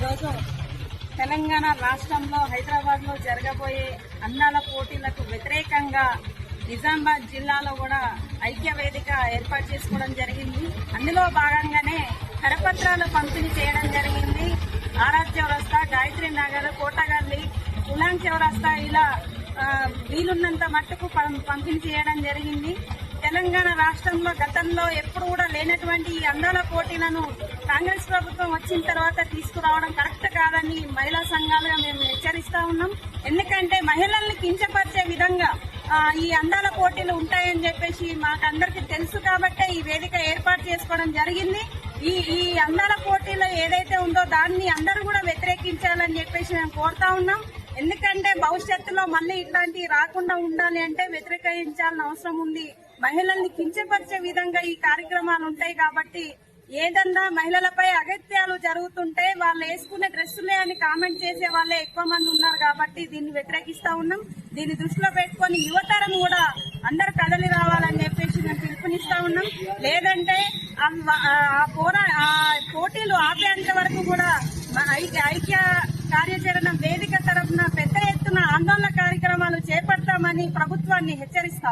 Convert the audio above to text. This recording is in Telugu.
ఈరోజు తెలంగాణ రాష్ట్రంలో హైదరాబాద్లో జరగబోయే అందాల పోటీలకు వ్యతిరేకంగా నిజామాబాద్ జిల్లాలో కూడా ఐక్య వేదిక ఏర్పాటు చేసుకోవడం జరిగింది. అందులో భాగంగానే కరపత్రాలు పంపిణీ చేయడం జరిగింది. ఆర్ఆర్ చౌరస్తా గాయత్రి నగర్ కోటగల్లి ఉలాం చౌరస్తా ఇలా వీలున్నంత మట్టుకు పం- పంపిణీ చేయడం జరిగింది. తెలంగాణ రాష్ట్రంలో గతంలో ఎప్పుడు కూడా లేనటువంటి ఈ అందాల పోటీలను కాంగ్రెస్ ప్రభుత్వం వచ్చిన తర్వాత తీసుకురావడం కరెక్ట్ కాదని మహిళా సంఘాలుగా మేము హెచ్చరిస్తా ఉన్నాం. ఎందుకంటే మహిళల్ని కించపరిచే విధంగా ఈ అందాల పోటీలు ఉంటాయని చెప్పేసి మాకందరికి తెలుసు కాబట్టే ఈ వేదిక ఏర్పాటు చేసుకోవడం జరిగింది. ఈ ఈ అందాల పోటీలో ఏదైతే ఉందో దాన్ని అందరూ కూడా వ్యతిరేకించాలని చెప్పేసి మేము కోరుతా ఉన్నాం. ఎందుకంటే భవిష్యత్తులో మళ్ళీ ఇట్లాంటివి రాకుండా ఉండాలి అంటే వ్యతిరేకించాల్సిన అవసరం ఉంది. మహిళల్ని కించపరిచే విధంగా ఈ కార్యక్రమాలు ఉంటాయి కాబట్టి ఏదన్నా మహిళలపై అగత్యాలు జరుగుతుంటే వాళ్ళు వేసుకునే డ్రెస్సులే అని కామెంట్ చేసే వాళ్ళే ఎక్కువ మంది ఉన్నారు కాబట్టి దీన్ని వ్యతిరేకిస్తా ఉన్నాం. దీన్ని దృష్టిలో పెట్టుకొని యువతరం కూడా అందరు కదలి రావాలని చెప్పేసి మేము పిలుపునిస్తా ఉన్నాం. లేదంటే ఆ- పోరా ఆ పోటీలు ఆపేంత వరకు కూడా ఐక్య కార్యాచరణ వేదిక తరఫున పెద్ద ఎత్తున ఆందోళన కార్యక్రమాలు చేపడతామని ప్రభుత్వాన్ని హెచ్చరిస్తాం.